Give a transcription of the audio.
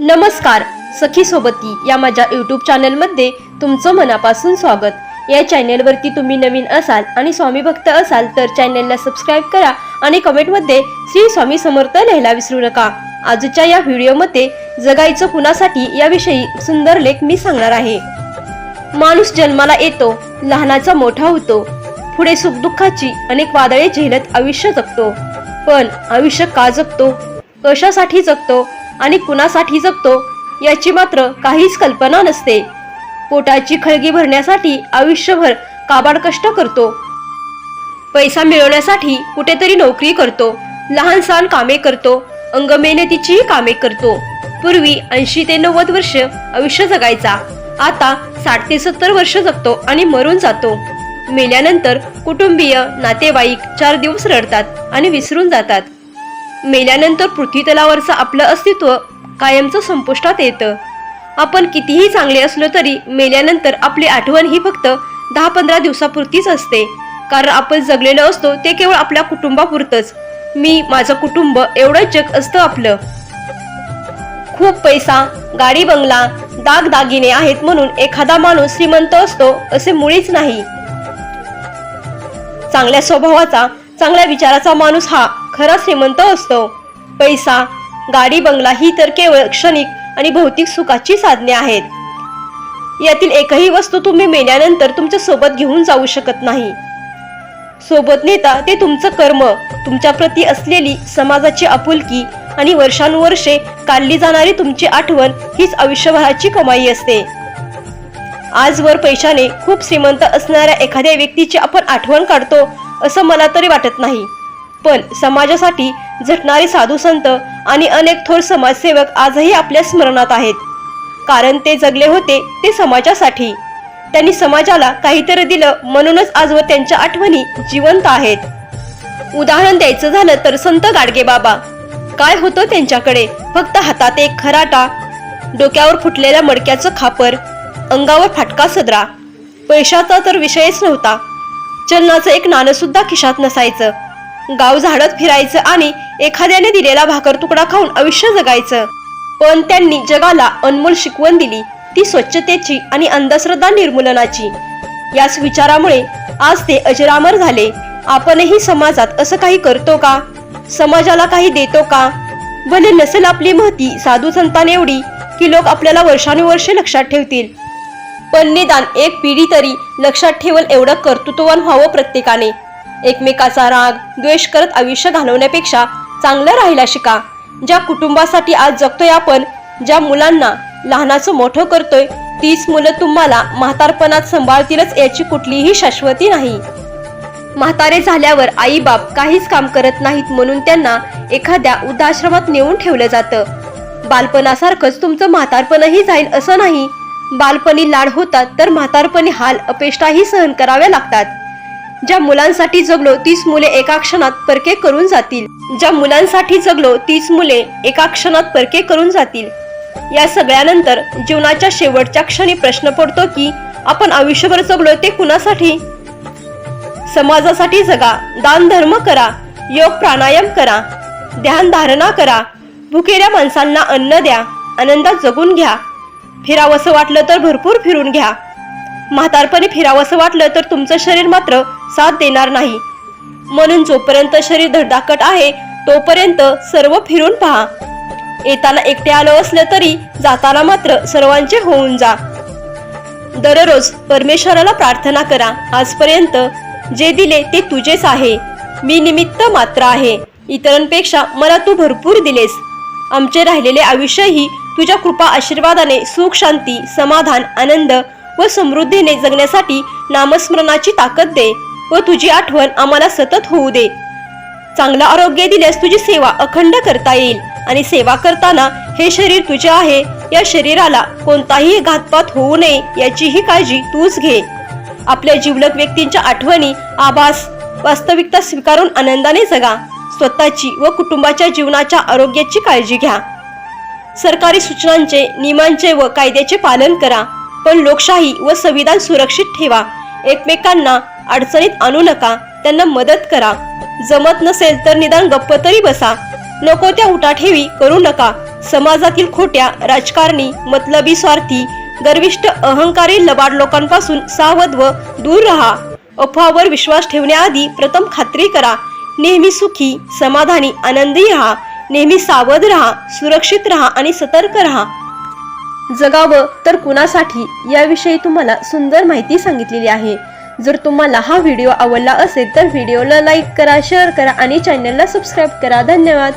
नमस्कार सखी सोबती या माझ्या यूट्यूब चॅनलमध्ये तुमचं मनापासून स्वागत. या चॅनलवरती तुम्ही नवीन असाल आणि स्वामी भक्त असाल तर चॅनलला सबस्क्राईब करा आणि कमेंटमध्ये श्री स्वामी समर्थ लिहायला विसरू नका. आजच्या या व्हिडिओमध्ये जगायचं कुणासाठी याविषयी सुंदर लेख मी सांगणार आहे. माणूस जन्माला येतो लहानाचा मोठा होतो पुढे सुखदुःखाची अनेक वादळे झेलत आयुष्य जगतो. पण आयुष्य का जगतो? कशासाठी जगतो? आणि कुणासाठी जगतो याची मात्र काहीच कल्पना नसते. पोटाची खळगी भरण्यासाठी आयुष्यभर काबाड कष्ट करतो. पैसा मिळवण्यासाठी कुठेतरी नोकरी करतो लहान सहान कामे करतो अंगमेहनतीचीही कामे करतो. पूर्वी ऐंशी ते नव्वद वर्ष आयुष्य जगायचा. आता साठ ते सत्तर वर्ष जगतो आणि मरून जातो. मेल्यानंतर कुटुंबीय नातेवाईक चार दिवस रडतात आणि विसरून जातात. मेल्यानंतर पृथ्वी तलावरचं आपलं अस्तित्व कायमचं संपुष्टात येतं. आपण कितीही चांगले असलो तरी मेल्यानंतर आपली आठवण ही फक्त दहा पंधरा दिवसापुरतीच असते. कारण आपण जगलेलो असतो ते केवळ आपल्या कुटुंबापुरतंच. मी माझं कुटुंब एवढंच जग असतं आपलं. खूप पैसा गाडी बंगला दाग दागिने आहेत म्हणून एखादा माणूस श्रीमंत असतो असे मुळीच नाही. चांगल्या स्वभावाचा चांगल्या विचाराचा माणूस हा खरा श्रीमंत असतो. पैसा गाडी बंगला ही तर केवळ क्षणिक आणि भौतिक सुखाची साधने आहेत. यातील एकही वस्तू तुम्ही मेल्यानंतर तुमच्यासोबत घेऊन जाऊ शकत नाही. सोबत नेता ते तुमचं कर्म तुमच्या प्रती असलेली समाजाची आपुलकी आणि वर्षानुवर्षे काढली जाणारी तुमची आठवण हीच आयुष्यभराची कमाई असते. आजवर पैशाने खूप श्रीमंत असणाऱ्या एखाद्या व्यक्तीची आपण आठवण काढतो असं मला तरी वाटत नाही. पण समाजासाठी झटणारे साधू संत आणि अनेक थोर समाजसेवक आजही आपल्या स्मरणात आहेत. कारण ते जगले होते ते समाजासाठी. त्यांनी समाजाला काहीतरी दिलं म्हणूनच आजवर त्यांच्या आठवणी जिवंत आहेत. उदाहरण द्यायचं झालं तर संत गाडगे बाबा. काय होतं त्यांच्याकडे? फक्त हातात एक खराटा डोक्यावर फुटलेल्या मडक्याचं खापर अंगावर फाटका सदरा. पैशाचा तर विषयच नव्हता. चलनाचं एक नाणं सुद्धा खिशात नसायचं. गाव झाडत फिरायचं आणि एखाद्याने दिलेला भाकर तुकडा खाऊन आयुष्य जगायचं. पण त्यांनी जगाला अनमोल शिकवण दिली ती स्वच्छतेची आणि अंधश्रद्धा निर्मूलनाची. याच विचारामुळे आज ते अजरामर झाले. आपणही समाजात असं काही करतो का? समाजाला काही देतो का? भले नसेल आपली महती साधू संतान एवढी की लोक आपल्याला वर्षानुवर्षे लक्षात ठेवतील. पण निदान एक पिढी तरी लक्षात ठेवल एवढं कर्तृत्ववान व्हावं प्रत्येकाने. एकमेकाचा राग द्वेष करत आयुष्य घालवण्यापेक्षा चांगलं राहायला शिका. ज्या कुटुंबासाठी आज जगतोय आपण ज्या मुलांना लहानाचं मोठं करतोय तीच मुलं तुम्हाला म्हातारपणात सांभाळतीलच याची कुठलीही शाश्वती नाही. म्हातारे झाल्यावर आई बाप काहीच काम करत नाहीत म्हणून त्यांना एखाद्या वृद्धाश्रमात नेऊन ठेवलं जातं. बालपणासारखंच तुमचं म्हातारपणही जाईल असं नाही. बालपणी लाड होतात तर म्हातारपणी हाल अपेष्टाही सहन कराव्या लागतात. ज्या मुलांसाठी जगलो तीच मुले एका क्षणात परके करून जातील. ज्या मुलांसाठी जगलो तीच मुले एका क्षणात परके करून जातील. या सगळ्यानंतर जीवनाच्या शेवटच्या क्षणी प्रश्न पडतो की आपण आयुष्यभर जगलो ते कुणासाठी? समाजासाठी जगा दान धर्म करा योग प्राणायाम करा ध्यान धारणा करा भुकेल्या माणसांना अन्न द्या आनंदात जगून घ्या. फिरावंसं वाटलं तर भरपूर फिरून घ्या. म्हातारपणी फिरावंसं वाटलं तर तुमचं शरीर मात्र साथ देणार नाही. म्हणून जोपर्यंत शरीर धडधाकट आहे तोपर्यंत सर्व फिरून पहा. येताना एकटे आलो असलं तरी जाताना मात्र सर्वांचे होऊन जा. दररोज परमेश्वराला प्रार्थना करा. आजपर्यंत जे दिले ते तुझेच आहे. मी निमित्त मात्र आहे. इतरांपेक्षा मला तू भरपूर दिलेस. आमचे राहिलेले आयुष्यही तुझ्या कृपा आशीर्वादाने सुख शांती समाधान आनंद व समृद्धीने जगण्यासाठी नामस्मरणाची ताकद दे व तुझी आठवण आम्हाला सतत होऊ दे. चांगलं आरोग्य दिल्यास तुझी सेवा अखंड करता येईल आणि सेवा करताना हे शरीर तुझे आहे या शरीराला कोणताही घातपात होऊ नये याचीही काळजी तूच घे. आपल्या जिवलक व्यक्तींच्या आठवणी आभास वास्तविकता स्वीकारून आनंदाने जगा. स्वतःची व कुटुंबाच्या जीवनाच्या आरोग्याची काळजी घ्या. सरकारी सूचनांचे नियमांचे व कायद्याचे पालन करा. पण लोकशाही व संविधान सुरक्षित ठेवा. एकमेकांना अडचणीत आणू नका त्यांना मदत करा. जमत नसेल तर निदान गप्प तरी बसा. नको त्या उठाठेवी करू नका. समाजातील खोट्या राजकारणी मतलबी स्वार्थी गर्विष्ठ अहंकारी लबाड लोकांपासून सावध व दूर राहा. अफवावर विश्वास ठेवण्याआधी प्रथम खात्री करा. नेहमी सुखी समाधानी आनंदी राहा. नेहमी सावध राहा सुरक्षित राहा आणि सतर्क राहा. जगावं तर कुणासाठी याविषयी तुम्हाला सुंदर माहिती सांगितलेली आहे. जर तुम्हाला हा व्हिडिओ आवडला असेल तर व्हिडिओला लाईक करा शेअर करा आणि चॅनलला सबस्क्राईब करा. धन्यवाद.